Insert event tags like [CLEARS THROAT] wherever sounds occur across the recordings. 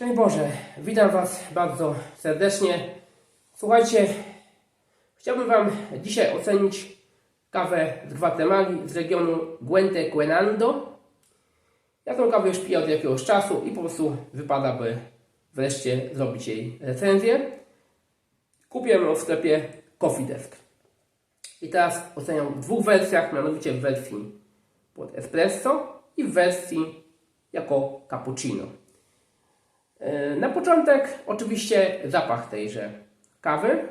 Szczęść Boże, witam Was bardzo serdecznie. Słuchajcie, chciałbym Wam dzisiaj ocenić kawę z Gwatemali z regionu Guente Quenando. Ja tą kawę już piję od jakiegoś czasu i po prostu wypada, by wreszcie zrobić jej recenzję. Kupiłem ją w sklepie Coffee Desk. I teraz oceniam w dwóch wersjach, mianowicie w wersji pod espresso i w wersji jako cappuccino. E, Na początek oczywiście zapach tejże kawy.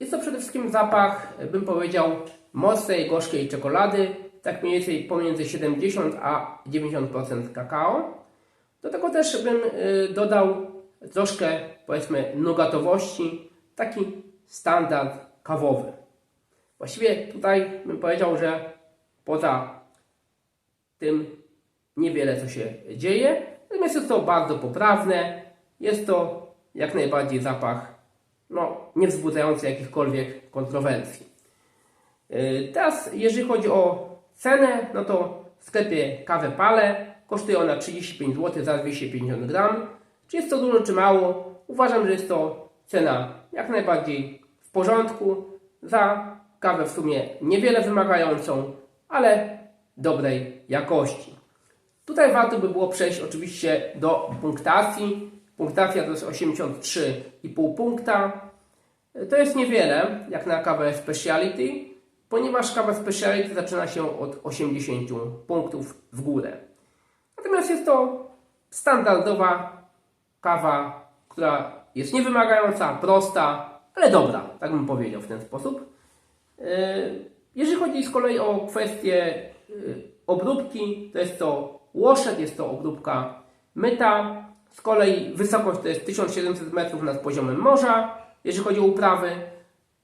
Jest to przede wszystkim zapach, bym powiedział, mocnej, gorzkiej czekolady, tak mniej więcej pomiędzy 70 a 90% kakao. Do tego też bym y, dodał troszkę, powiedzmy, nugatowości, taki standard kawowy. Właściwie tutaj bym powiedział, że poza tym niewiele co się dzieje, natomiast jest to bardzo poprawne, jest to jak najbardziej zapach no, nie wzbudzający jakichkolwiek kontrowersji. Yy, Teraz, jeżeli chodzi o cenę, no to w sklepie kawę Pale kosztuje ona 35 zł za 250 gram. Czy jest to dużo, czy mało? Uważam, że jest to cena jak najbardziej w porządku za kawę w sumie niewiele wymagającą, ale dobrej jakości. Tutaj warto by było przejść oczywiście do punktacji. Punktacja to jest 83,5 punkta. To jest niewiele, jak na kawę speciality, ponieważ kawa speciality zaczyna się od 80 punktów w górę. Natomiast jest to standardowa kawa, która jest niewymagająca, prosta, ale dobra, tak bym powiedział w ten sposób. Yy, Jeżeli chodzi z kolei o kwestię yy, obróbki, to jest to łoszyk, jest to obróbka myta. Z kolei wysokość to jest 1700 metrów nad poziomem morza. Jeżeli chodzi o uprawy,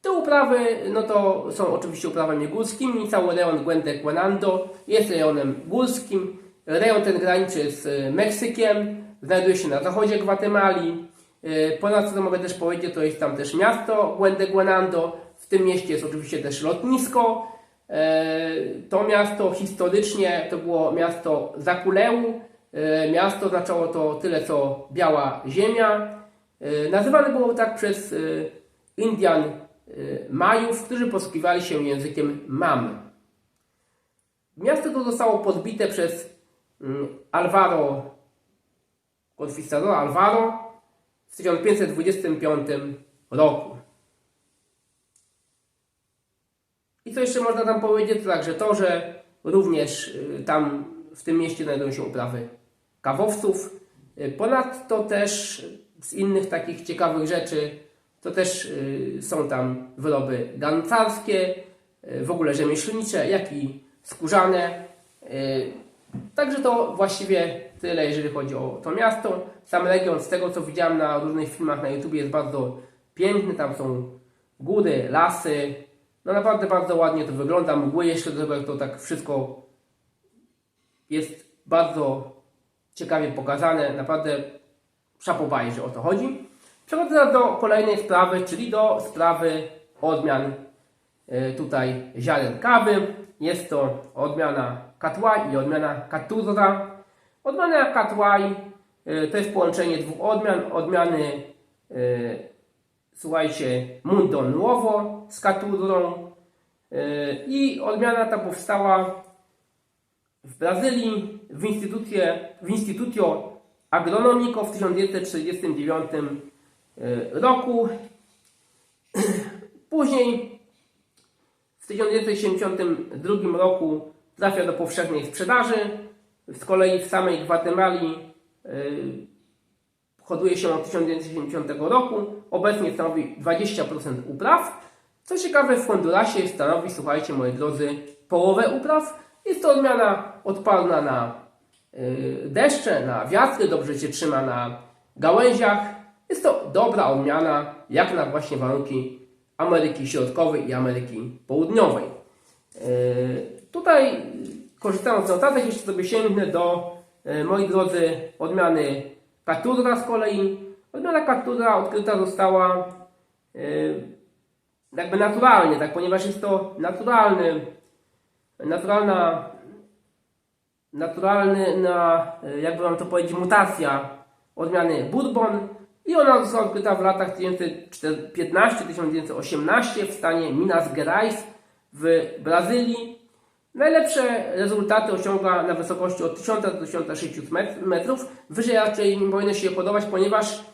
te uprawy, no to są oczywiście uprawami górskimi. Cały rejon Guente Quenando jest rejonem górskim. Rejon ten graniczy z e, Meksykiem, znajduje się na zachodzie Gwatemali. E, Ponadto co mogę też powiedzieć, to jest tam też miasto Guente Quenando. W tym mieście jest oczywiście też lotnisko. E, To miasto historycznie to było miasto Zakuleu. E, Miasto oznaczało to tyle co biała ziemia. Nazywane było tak przez Indian Majów, którzy posługiwali się językiem Mam. Miasto to zostało podbite przez mm, Alvaro Conquistador Alvaro w 1525 roku. I co jeszcze można tam powiedzieć? To także to, że również y, tam w tym mieście znajdują się uprawy kawowców. Y, Ponadto też z innych takich ciekawych rzeczy to też y, są tam wyroby garncarskie, y, w ogóle rzemieślnicze, jak i skórzane. Także to właściwie tyle, jeżeli chodzi o to miasto. Sam region, z tego co widziałem na różnych filmach na YouTube, jest bardzo piękny. Tam są góry, lasy. No naprawdę bardzo ładnie to wygląda. Mgły jeszcze do tego, jak to tak wszystko jest bardzo ciekawie pokazane. Naprawdę szapobaj, że o to chodzi. Przechodzę do kolejnej sprawy, czyli do sprawy odmian tutaj ziaren kawy. Jest to odmiana Katłaj i odmiana Katurra. Odmiana Katłaj e, to jest połączenie dwóch odmian. Odmiany, e, słuchajcie, Mundo Nuovo z Katurrą. E, I odmiana ta powstała w Brazylii w, instytucie, w Instytutio Agronomico w 1949 e, roku. Później w 1972 roku trafia do powszechnej sprzedaży. Z kolei w samej Gwatemali yy, hoduje się od 1970 roku. Obecnie stanowi 20% upraw. Co ciekawe, w Hondurasie stanowi, słuchajcie moi drodzy, połowę upraw. Jest to odmiana odporna na yy, deszcze, na wiatry, dobrze się trzyma na gałęziach. Jest to dobra odmiana, jak na właśnie warunki Ameryki Środkowej i Ameryki Południowej. Yy, Tutaj, korzystając z notatek, jeszcze sobie sięgnę do, yy, moi drodzy, odmiany Katurra z kolei. Odmiana kaptura odkryta została yy, jakby naturalnie, tak, ponieważ jest to naturalny, naturalna, naturalny, na, jakby wam to powiedzieć, mutacja odmiany Bourbon i ona została odkryta w latach 1915-1918 w stanie Minas Gerais w Brazylii. Najlepsze rezultaty osiąga na wysokości od 1000 do 1600 met- metrów. Wyżej raczej nie powinno się podobać, ponieważ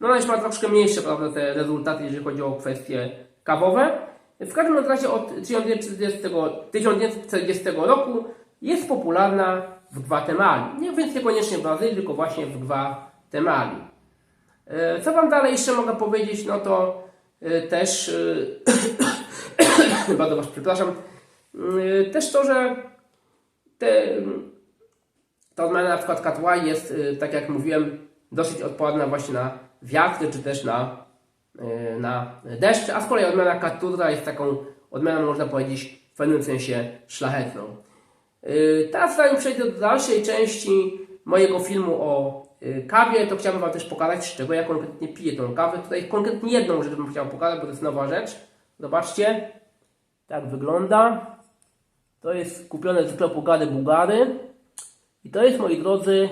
no ona już ma troszkę mniejsze prawda, te rezultaty, jeżeli chodzi o kwestie kawowe. W każdym razie od 1940, 1940 roku jest popularna w Gwatemali. Nie, więc niekoniecznie w Brazylii, tylko właśnie w Gwatemali. E, Co Wam dalej jeszcze mogę powiedzieć? No to e, też, e, [COUGHS] bardzo Was przepraszam, też to, że te, ta odmiana na przykład katła jest, tak jak mówiłem, dosyć odporna właśnie na wiatry, czy też na, na deszcze, a z kolei odmiana katura jest taką odmianą, można powiedzieć, w pewnym sensie szlachetną. Teraz zanim przejdę do dalszej części mojego filmu o kawie, to chciałbym Wam też pokazać, z czego ja konkretnie piję tą kawę. Tutaj konkretnie jedną rzecz bym chciał pokazać, bo to jest nowa rzecz. Zobaczcie, tak wygląda. To jest kupione z sklepu Gary Bugary. I to jest, moi drodzy,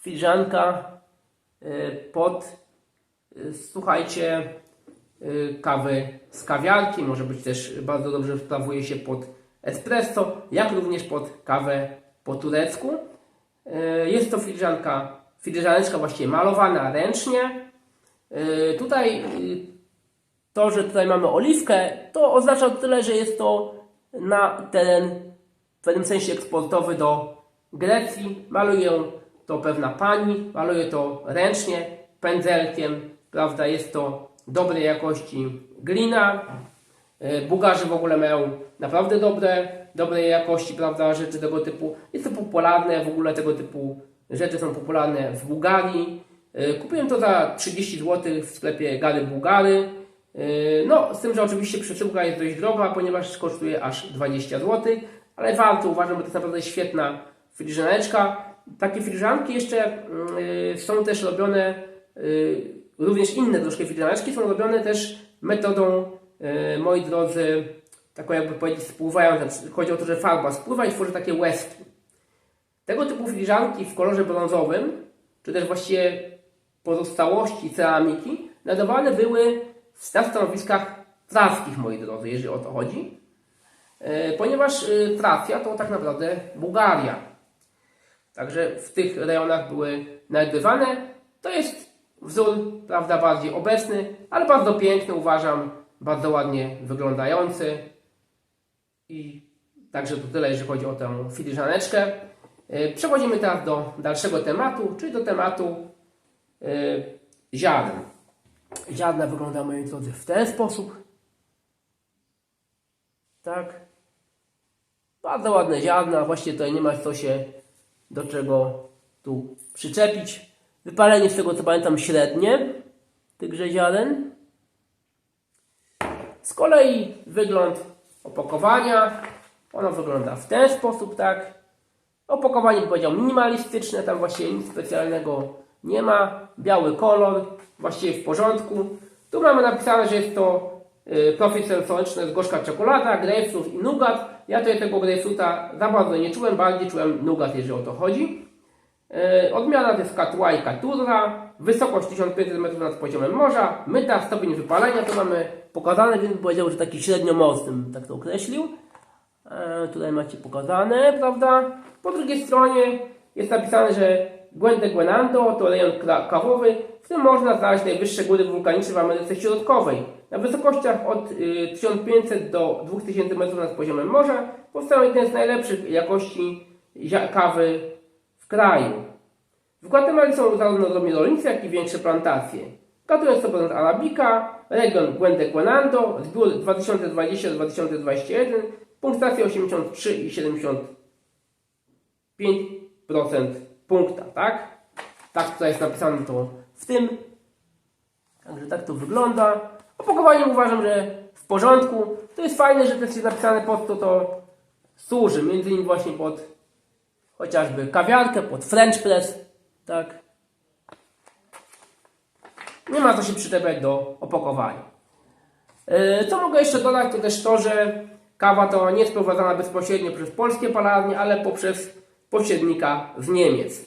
filiżanka e, pod, e, słuchajcie, kawy z kawiarki. Może być też bardzo dobrze sprawuje się pod espresso, jak również pod kawę po turecku. Jest to filiżanka, filiżaneczka właściwie malowana ręcznie. E, Tutaj y, to, że tutaj mamy oliwkę, to oznacza tyle, że jest to na teren w pewnym sensie eksportowy do Grecji. Maluje to pewna pani, maluje to ręcznie, pędzelkiem, prawda, jest to dobrej jakości glina. E, Bułgarzy w ogóle mają naprawdę dobre, dobrej jakości, prawda, rzeczy tego typu. Jest to popularne, w ogóle tego typu rzeczy są popularne w Bułgarii. E, Kupiłem to za 30 zł w sklepie Gary Bułgary. E, No, z tym, że oczywiście przesyłka jest dość droga, ponieważ kosztuje aż 20 zł, ale warto, uważam, że to jest naprawdę świetna filiżaneczka. Takie filiżanki jeszcze mm, y, są też robione, również inne troszkę filiżaneczki są robione też metodą, moi drodzy, taką jakby powiedzieć spływającą. Chodzi o to, że farba spływa i tworzy takie łezki. Tego typu filiżanki w kolorze brązowym, czy też właściwie pozostałości ceramiki, nadawane były na stanowiskach trackich, moi drodzy, jeżeli o to chodzi. E, Ponieważ e, Tracja to tak naprawdę Bułgaria. Także w tych rejonach były nagrywane. To jest wzór, prawda, bardziej obecny, ale bardzo piękny, uważam, bardzo ładnie wyglądający. I także to tyle, jeżeli chodzi o tę filiżaneczkę. E, Przechodzimy teraz do dalszego tematu, czyli do tematu e, ziaren. Ziarna wyglądają, moi drodzy, w ten sposób. Tak. Bardzo ładne ziarna, właściwie tutaj nie ma co się do czego tu przyczepić. Wypalenie z tego co pamiętam średnie tychże ziaren. Z kolei wygląd opakowania. Ono wygląda w ten sposób, tak. Opakowanie powiedział minimalistyczne, tam właściwie nic specjalnego nie ma. Biały kolor, właściwie w porządku. Tu mamy napisane, że jest to y, profil sensoryczny z gorzka czekolada, grapefruit i nougat. Ja tutaj tego grapefruita za bardzo nie czułem, bardziej czułem nougat, jeżeli o to chodzi. Y, Odmiana to jest Katła i Katura. Wysokość 1500 metrów nad poziomem morza. Myta, stopień wypalenia to mamy pokazane, więc powiedział, że taki średnio mocny, bym tak to określił. E, tutaj macie pokazane, prawda? Po drugiej stronie jest napisane, że Guende Guenando to rejon kawowy, w którym można znaleźć najwyższe góry wulkaniczne w Ameryce Środkowej. Na wysokościach od y, 1500 do 2000 metrów nad poziomem morza powstają jedne z najlepszych jakości kawy w kraju. W Gwatemali są zarówno drobni rolnicy, jak i większe plantacje. Gatunek to brand Arabica, region Guende Guenando, zbiór 2020-2021, punktacja 83 i 75% punkta, tak? Tak tutaj jest napisane to w tym. Także tak to wygląda. Opakowanie uważam, że w porządku. To jest fajne, że to jest napisane pod to, to służy. Między innymi właśnie pod chociażby kawiarkę, pod French press, tak? Nie ma co się przyczepiać do opakowania. E, Co mogę jeszcze dodać, to też to, że kawa to nie jest prowadzona bezpośrednio przez polskie palarnie, ale poprzez pośrednika z Niemiec.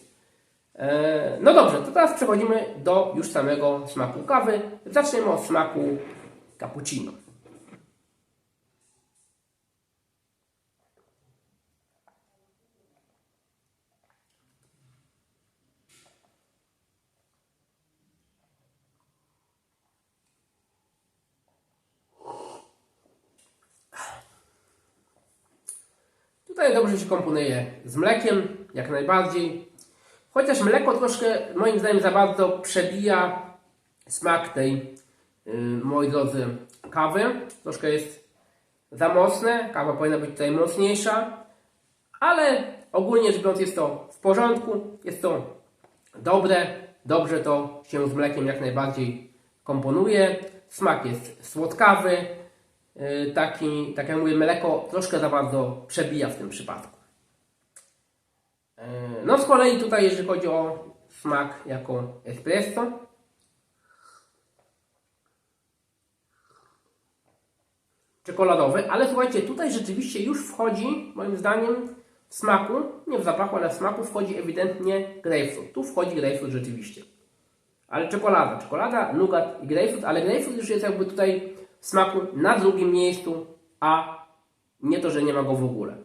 E, No dobrze, to teraz przechodzimy do już samego smaku kawy. Zaczniemy od smaku cappuccino. Dobrze się komponuje z mlekiem, jak najbardziej. Chociaż mleko troszkę, moim zdaniem, za bardzo przebija smak tej, yy, moi drodzy, kawy. Troszkę jest za mocne, kawa powinna być tutaj mocniejsza, ale ogólnie rzecz biorąc jest to w porządku, jest to dobre, dobrze to się z mlekiem jak najbardziej komponuje. Smak jest słodkawy, taki, tak jak mówię, mleko troszkę za bardzo przebija w tym przypadku. Yy, No z kolei tutaj, jeżeli chodzi o smak jako espresso, czekoladowy, ale słuchajcie, tutaj rzeczywiście już wchodzi, moim zdaniem, w smaku, nie w zapachu, ale w smaku wchodzi ewidentnie grapefruit. Tu wchodzi grapefruit rzeczywiście. Ale czekolada, czekolada, nougat i grapefruit, ale grapefruit już jest jakby tutaj smaku na drugim miejscu, a nie to, że nie ma go w ogóle.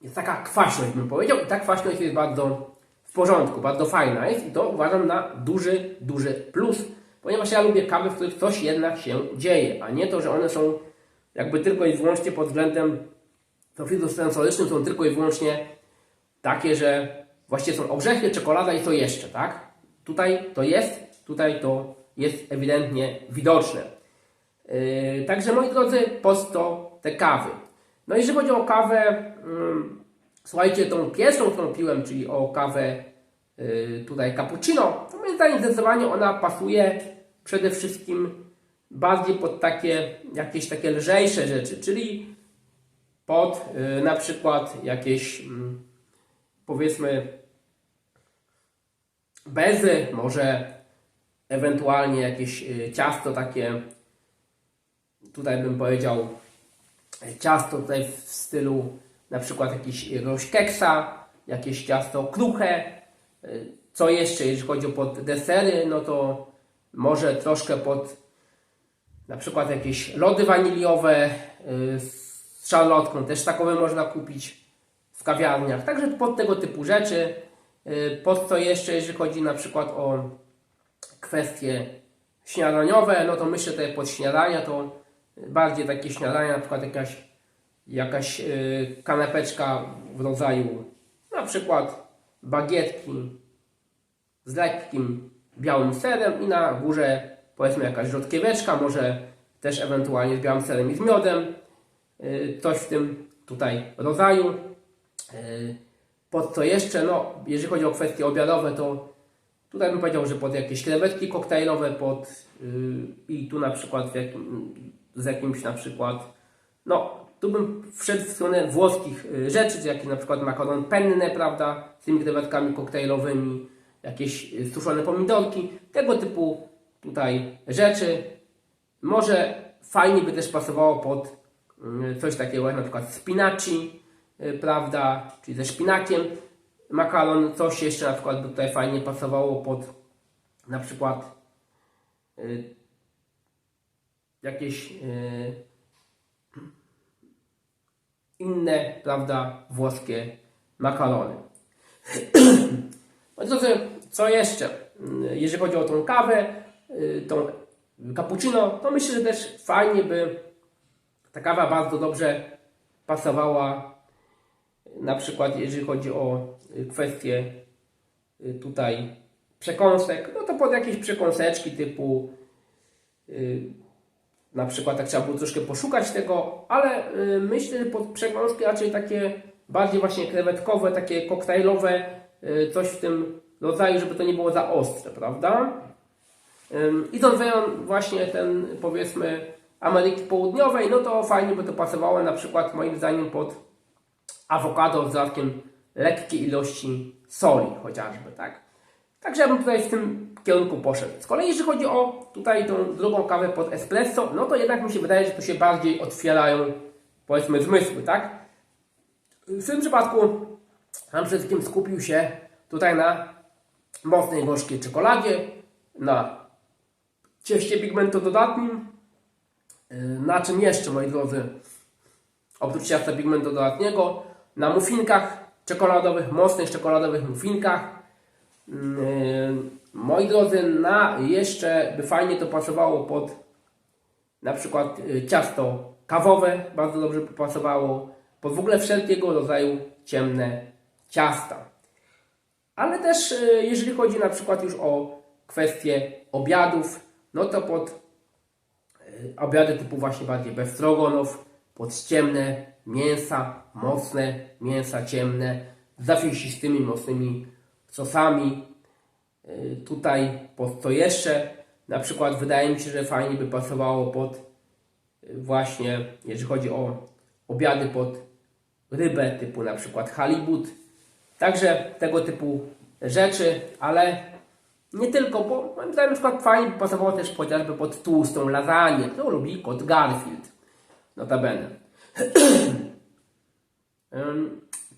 Jest taka kwaśność, bym powiedział, i ta kwaśność jest bardzo w porządku, bardzo fajna jest i to uważam na duży, duży plus, ponieważ ja lubię kawy, w których coś jednak się dzieje, a nie to, że one są jakby tylko i wyłącznie pod względem profilu sensorycznym, są tylko i wyłącznie takie, że właściwie są orzechy, czekolada i co jeszcze, tak? Tutaj to jest, tutaj to jest ewidentnie widoczne. Yy, także moi drodzy, po to te kawy. No jeżeli chodzi o kawę, mm, słuchajcie, tą pierwszą, którą piłem, czyli o kawę yy, tutaj cappuccino, to moim zdaniem zdecydowanie ona pasuje przede wszystkim bardziej pod takie jakieś takie lżejsze rzeczy, czyli pod yy, na przykład jakieś mm, powiedzmy bezy, może ewentualnie jakieś y, ciasto takie, tutaj bym powiedział ciasto tutaj w stylu na przykład jakiegoś keksa, jakieś ciasto kruche. Y, Co jeszcze, jeżeli chodzi o pod desery, no to może troszkę pod na przykład jakieś lody waniliowe z szarlotką, też takowe można kupić w kawiarniach. Także pod tego typu rzeczy. Y, Pod co jeszcze, jeżeli chodzi na przykład o kwestie śniadaniowe, no to myślę tutaj pod śniadania to bardziej takie śniadania, na przykład jakaś, jakaś y, kanapeczka w rodzaju na przykład bagietki z lekkim białym serem i na górze powiedzmy jakaś rzodkieweczka, może też ewentualnie z białym serem i z miodem, y, coś w tym tutaj rodzaju. Pod co jeszcze, no jeżeli chodzi o kwestie obiadowe, to Tutaj bym powiedział, że pod jakieś krewetki koktajlowe, pod yy, i tu na przykład jakim, z jakimś na przykład, no tu bym wszedł w stronę włoskich y, rzeczy, jak na przykład makaron penne, prawda, z tymi krewetkami koktajlowymi, jakieś y, suszone pomidorki, tego typu tutaj rzeczy. Może fajnie by też pasowało pod y, coś takiego jak na przykład spinaci, prawda, czyli ze szpinakiem makaron, coś jeszcze na przykład by tutaj fajnie pasowało pod na przykład y, jakieś y, inne, prawda, włoskie makarony. Moi drodzy, co jeszcze? Jeżeli chodzi o tą kawę, tą cappuccino, to myślę, że też fajnie by ta kawa bardzo dobrze pasowała na przykład jeżeli chodzi o y, kwestie y, tutaj przekąsek, no to pod jakieś przekąseczki typu y, na przykład tak trzeba było troszkę poszukać tego, ale myślę, że pod przekąski raczej takie bardziej właśnie krewetkowe, takie koktajlowe, coś w tym rodzaju, żeby to nie było za ostre, prawda? Ym, Idąc właśnie ten powiedzmy Ameryki Południowej, no to fajnie by to pasowało na przykład moim zdaniem pod awokado z dodatkiem lekkiej ilości soli chociażby, tak? Także ja bym tutaj w tym kierunku poszedł. Z kolei jeśli chodzi o tutaj tą drugą kawę pod espresso, no to jednak mi się wydaje, że tu się bardziej otwierają powiedzmy zmysły, tak? W tym przypadku mam przede wszystkim skupił się tutaj na mocnej gorzkiej czekoladzie, na cieście pigmentododatnim, yy, na czym jeszcze, moi drodzy, oprócz ciasta pigmentododatniego, na muffinkach czekoladowych, mocnych czekoladowych muffinkach, Yy, Moi drodzy, na jeszcze by fajnie to pasowało pod na przykład y, ciasto kawowe, bardzo dobrze by pasowało, pod w ogóle wszelkiego rodzaju ciemne ciasta. Ale też y, jeżeli chodzi na przykład już o kwestie obiadów, no to pod y, obiady typu właśnie bardziej befstrogonów, pod ciemne mięsa, mocne mięsa ciemne, z zawiesistymi, mocnymi sosami. Y, Tutaj pod co jeszcze, na przykład wydaje mi się, że fajnie by pasowało pod y, właśnie, jeżeli chodzi o obiady pod rybę typu na przykład halibut. Także tego typu rzeczy, ale nie tylko, bo moim zdaniem na przykład fajnie by pasowało też chociażby pod tłustą lasagne, którą lubi kot Garfield. Notabene. [CLEARS THROAT]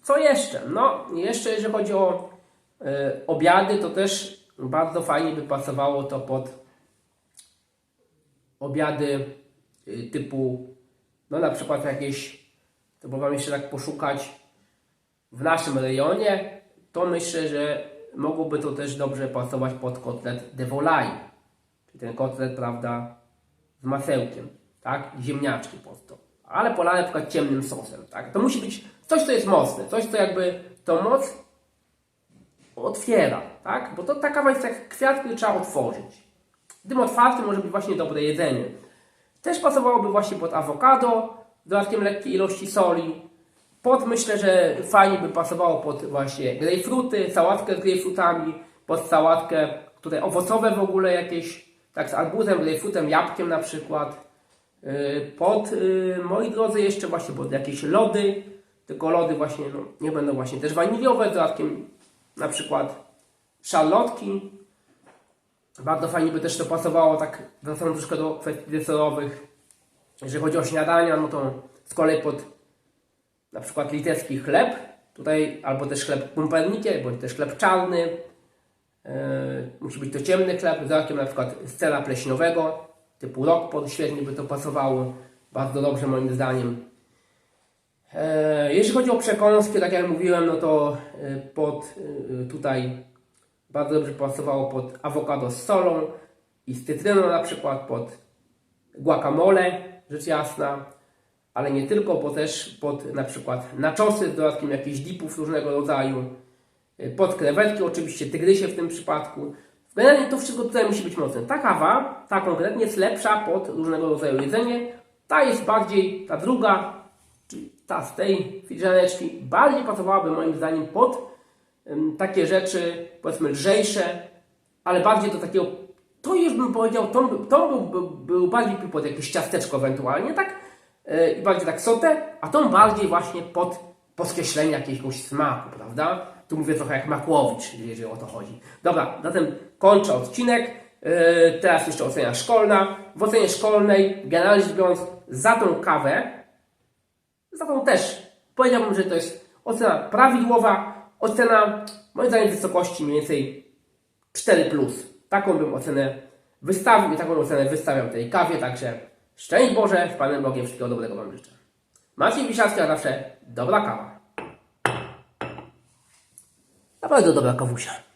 Co jeszcze? No, jeszcze jeżeli chodzi o y, obiady, to też bardzo fajnie by pasowało to pod obiady y, typu, no na przykład jakieś, to próbowałem jeszcze tak poszukać w naszym rejonie, to myślę, że mogłoby to też dobrze pasować pod kotlet de volaille, czyli ten kotlet, prawda, z masełkiem, tak, ziemniaczki pod to, ale polane przykład ciemnym sosem, tak, to musi być coś, co jest mocne, coś, co jakby tą moc otwiera, tak? Bo to ta kawa jest jak kwiat, który trzeba otworzyć. Tym otwartym może być właśnie dobre jedzenie. Też pasowałoby właśnie pod awokado, dodatkiem lekkiej ilości soli. Pod myślę, że fajnie by pasowało pod właśnie grejpfruty, sałatkę z grejpfrutami, pod sałatkę, które owocowe w ogóle jakieś, tak z arbuzem, grejpfrutem, jabłkiem na przykład. Yy, Pod, yy, moi drodzy, jeszcze właśnie pod jakieś lody, tylko lody właśnie, no, nie będą właśnie też waniliowe, z dodatkiem na przykład szalotki. Bardzo fajnie by też to pasowało, tak wracając troszkę do kwestii deserowych. Jeżeli chodzi o śniadania, no to z kolei pod na przykład litewski chleb, tutaj albo też chleb pumpernickie, bądź też chleb czarny. Yy, musi być to ciemny chleb, z dodatkiem na przykład z sera pleśniowego, typu rockport, świetnie by to pasowało, bardzo dobrze moim zdaniem. E, Jeśli chodzi o przekąski, tak jak mówiłem, no to e, pod e, tutaj bardzo dobrze pasowało pod awokado z solą i z cytryną na przykład, pod guacamole, rzecz jasna, ale nie tylko, bo też pod na przykład naczosy z dodatkiem jakichś dipów różnego rodzaju, pod krewetki oczywiście, tygrysie w tym przypadku. Generalnie to wszystko tutaj musi być mocne. Ta kawa, ta konkretnie jest lepsza pod różnego rodzaju jedzenie, ta jest bardziej, ta druga, czyli ta z tej filiżaneczki bardziej pasowałaby moim zdaniem pod em, takie rzeczy, powiedzmy lżejsze, ale bardziej do takiego, to już bym powiedział, to, to był, był, był bardziej pod jakieś ciasteczko ewentualnie, tak? E, I bardziej tak sotę, a tą bardziej właśnie pod podkreślenie jakiegoś smaku, prawda? Tu mówię trochę jak Makłowicz, jeżeli o to chodzi. Dobra, zatem kończę odcinek. E, Teraz jeszcze ocena szkolna. W ocenie szkolnej, generalnie rzecz biorąc, za tą kawę za tą też powiedziałbym, że to jest ocena prawidłowa, ocena moim zdaniem wysokości mniej więcej 4. Taką bym ocenę wystawił i taką ocenę wystawiam tej kawie, także szczęść Boże, z Panem Bogiem wszystkiego dobrego Wam życzę. Maciej Wiszarski, a zawsze dobra kawa. Naprawdę dobra kawusia.